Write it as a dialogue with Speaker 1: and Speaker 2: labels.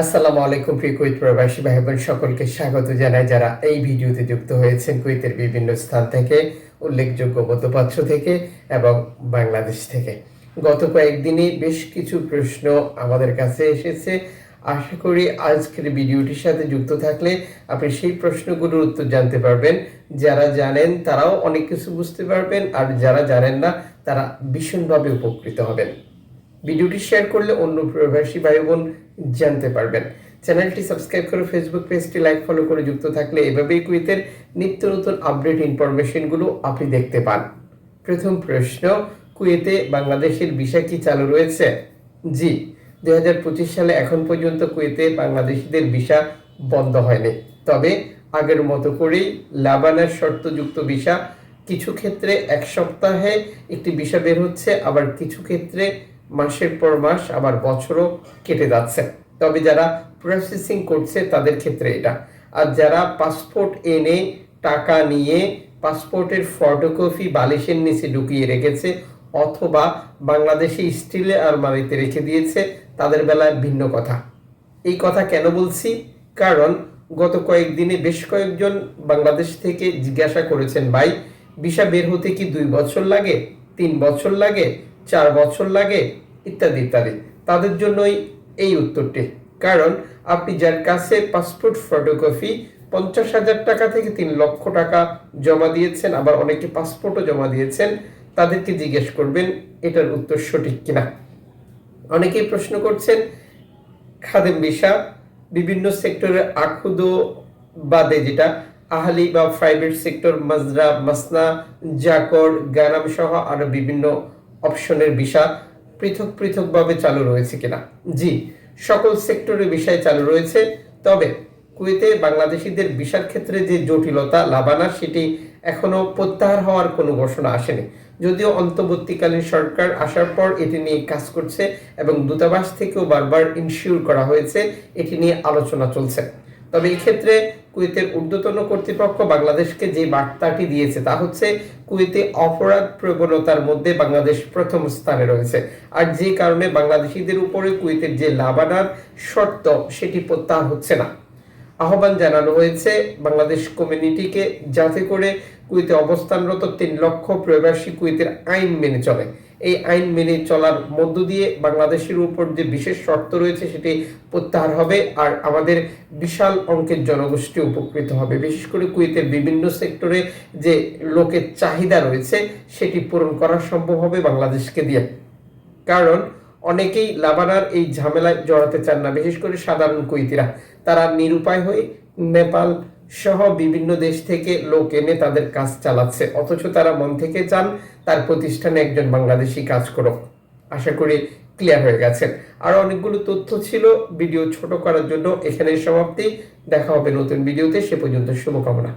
Speaker 1: আসসালামু আলাইকুম প্রিয় কুইত প্রবাসী ভাই বোন সকলকে স্বাগত জানাই। যারা এই ভিডিওতে যুক্ত হয়েছেন কুইতের বিভিন্ন স্থান থেকে, উল্লেখযোগ্য মধ্যপ্রাচ্য থেকে এবং বাংলাদেশ থেকে। গত কয়েকদিনই বেশ কিছু প্রশ্ন আমাদের কাছে এসেছে। আশা করি আজকের ভিডিওটির সাথে যুক্ত থাকলে আপনি সেই প্রশ্নগুলোর উত্তর জানতে পারবেন। যারা জানেন তারাও অনেক কিছু বুঝতে পারবেন আর যারা জানেন না, তারা ভীষণভাবে উপকৃত হবেন। ভিডিওটি শেয়ার করলে অন্য প্রবাসী ভাই বোন জানতে পারবেন। চ্যানেলটি সাবস্ক্রাইব করে ফেসবুক পেজটি লাইক ফলো করে যুক্ত থাকলে এভাবেই কুইতের নিত্য নতুন আপডেট ইনফরমেশনগুলো আপনি দেখতে পান। প্রথম প্রশ্ন, কুয়েতে বাংলাদেশের ভিসা কি চালু রয়েছে? জি দু হাজার পঁচিশ সালে এখন পর্যন্ত কুয়েতে বাংলাদেশিদের ভিসা বন্ধ হয়নি। তবে আগের মতো করেই লাবানের শর্তযুক্ত ভিসা কিছু ক্ষেত্রে এক সপ্তাহে একটি ভিসা বের হচ্ছে, আবার কিছু ক্ষেত্রে মাসের পর মাস, আবার বছরও কেটে যাচ্ছে। তবে যারা প্রসেসিং করছে, তাদের ক্ষেত্রে এটা। আর যারা পাসপোর্ট এনে টাকা নিয়ে পাসপোর্টের ফটোকপি বালিশের নিচে ঢুকিয়ে রেখেছে, অথবা বাংলাদেশে স্টিলের আলমারিতে রেখে দিয়েছে, তাদের বেলায় ভিন্ন কথা। এই কথা কেন বলছি? কারণ গত কয়েকদিনে বেশ কয়েকজন বাংলাদেশ থেকে জিজ্ঞাসা করেছেন, ভাই, ভিসা বের হতে কি দুই বছর লাগে? তিন বছর লাগে? চার বছর লাগে, ইত্যাদি ইত্যাদি। তাদের জন্যই এই উত্তরটি। কারণ আপনি যার কাছে পাসপোর্ট, ফটোকপি পঞ্চাশ হাজার টাকা থেকে তিন লক্ষ টাকা জমা দিয়েছেন, আবার অনেকে পাসপোর্টও জমা দিয়েছেন, তাদেরকে জিজ্ঞেস করবেন, এটার উত্তর সঠিক কিনা। অনেকেই প্রশ্ন করছেন, খাদেম ভিসা বিভিন্ন সেক্টরের আখুদ বাদে যেটা, আহলি বা প্রাইভেট সেক্টর মাজরা, মাসনা, জাকর গ্যারাম সহ আরও বিভিন্ন অপশনের ভিসা পৃথক পৃথকভাবে চালু রয়েছে কিনা? জি, সকল সেক্টরের বিষয় চালু রয়েছে। তবে কুয়েতে বাংলাদেশিদের ভিসার ক্ষেত্রে যে জটিলতা লাভানা সেটি এখনও প্রত্যাহার হওয়ার কোনো ঘোষণা আসেনি। যদিও অন্তর্বর্তীকালীন সরকার আসার পর এটি নিয়ে কাজ করছে এবং দূতাবাস থেকেও বারবার ইনশিওর করা হয়েছে, এটি নিয়ে আলোচনা চলছে। তবে এই ক্ষেত্রে কুয়েতের ঊর্ধ্বতন কর্তৃপক্ষ বাংলাদেশকে যে বার্তাটি দিয়েছে তা হচ্ছে, কুয়েতে অপরাধ প্রবণতার মধ্যে বাংলাদেশ প্রথম স্থানে রয়েছে। আর যে কারণে বাংলাদেশিদের উপরে কুয়েতের যে লাভানার শর্ত, সেটি প্রত্যাহার হচ্ছে না। আহ্বান জানানো হয়েছে বাংলাদেশ কমিউনিটিকে যাতে করে কুয়েতে অবস্থানরত তিন লক্ষ প্রবাসী কুয়েতের আইন মেনে চলে। এই আইন মেনে চলার মধ্য দিয়ে বাংলাদেশের উপর যে বিশেষ শর্ত রয়েছে সেটি প্রত্যাহার হবে আর আমাদের বিশাল অঙ্কের জনগোষ্ঠী উপকৃত হবে। বিশেষ করে কুয়েতের বিভিন্ন সেক্টরে যে লোকের চাহিদা রয়েছে, সেটি পূরণ করা সম্ভব হবে বাংলাদেশকে দিয়ে। কারণ অনেকেই লাবানার এই ঝামেলায় জড়াতে চান না, বিশেষ করে সাধারণ কুইতিরা তারা নিরুপায় হয়ে নেপাল সহ বিভিন্ন দেশ থেকে লোক এনে তাদের কাজ চালাচ্ছে, অথচ তারা মন থেকে চান তার প্রতিষ্ঠানে একজন বাংলাদেশি কাজ করুক আশা করি ক্লিয়ার হয়ে গেছেন আর অনেকগুলো তথ্য ছিল ভিডিও ছোট করার জন্য এখানে সমাপ্তি। দেখা হবে নতুন ভিডিওতে সে পর্যন্ত শুভকামনা।